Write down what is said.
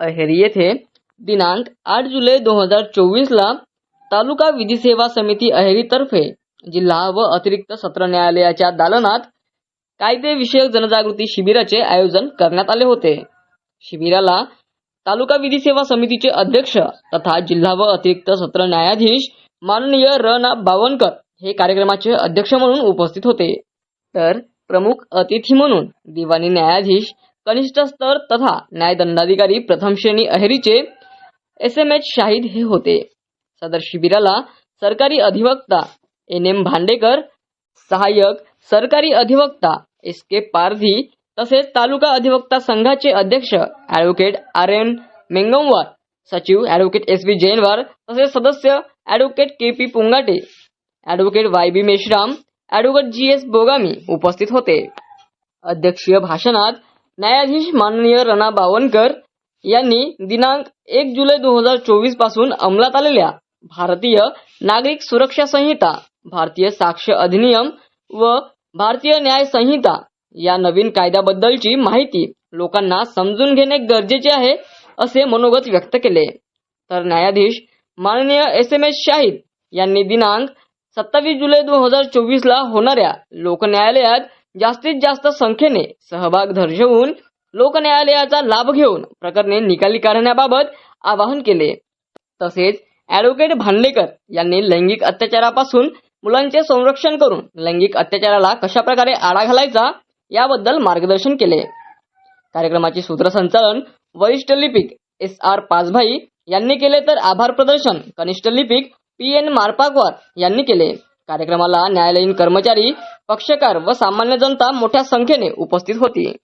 अहेरी येथे दिनांक आठ जुलै दोन हजार चोवीसला तालुका विधी सेवा समिती अहेरीतर्फे जिल्हा व अतिरिक्त सत्र न्यायालयाच्या दालनात कायदेविषयक जनजागृती शिबिराचे आयोजन करण्यात आले होते. शिबिराला तालुका विधी सेवा समितीचे अध्यक्ष तथा जिल्हा व अतिरिक्त सत्र न्यायाधीश माननीय र ना बावनकर हे कार्यक्रमाचे अध्यक्ष म्हणून उपस्थित होते. तर प्रमुख अतिथी म्हणून दिवाणी न्यायाधीश कनिष्ठ स्तर तथा न्यायदंडाधिकारी प्रथम श्रेणी अहेरीचे एस एम एच शाहीद हे होते. सदर शिबिराला सरकारी अधिवक्ता एन एम भांडेकर सहाय्यक सरकारी अधिवक्ता एस के पारधी तसेच तालुका अधिवक्ता संघाचे अध्यक्ष ॲडव्होकेट आर एन मेंगमवार सचिव ॲडव्होकेट एस बी जैनवार तसेच सदस्य advocate K P Pungate advocate Y B Meshram advocate G S Bogami उपस्थित होते. अध्यक्षीय भाषणात न्यायाधीश माननीय रणा बावनकर यांनी दिनांक एक जुलै दोन हजार चोवीसपासून अंमलात आलेल्या भारतीय नागरिक सुरक्षा संहिता भारतीय साक्ष अधिनियम व भारतीय न्याय संहिता या नवीन कायद्याबद्दलची माहिती लोकांना समजून घेणे गरजेचे आहे असे मनोगत व्यक्त केले. तर न्यायाधीश माननीय एस एम एस शाहिद यांनी दिनांक सत्तावीस जुलै दोन हजार चोवीस ला होणाऱ्या लोकन्यायालयात जास्तीत जास्त संख्येने सहभाग दर्शवून लोकन्यायालयाचा लाभ घेऊन प्रकरणे निकाली काढण्याबाबत आवाहन केले. तसेच ॲडव्होकेट भांडेकर यांनी लैंगिक अत्याचारापासून मुलांचे संरक्षण करून लैंगिक अत्याचाराला कशा प्रकारे आळा घालायचा याबद्दल मार्गदर्शन केले. कार्यक्रमाचे सूत्रसंचालन वरिष्ठ लिपिक एस आर पाचभाई यांनी केले तर आभार प्रदर्शन कनिष्ठ लिपिक पी एन मारपाकवार यांनी केले. कार्यक्रमाला न्यायालयीन कर्मचारी पक्षकार व सामान्य जनता मोठ्या संख्येने उपस्थित होती.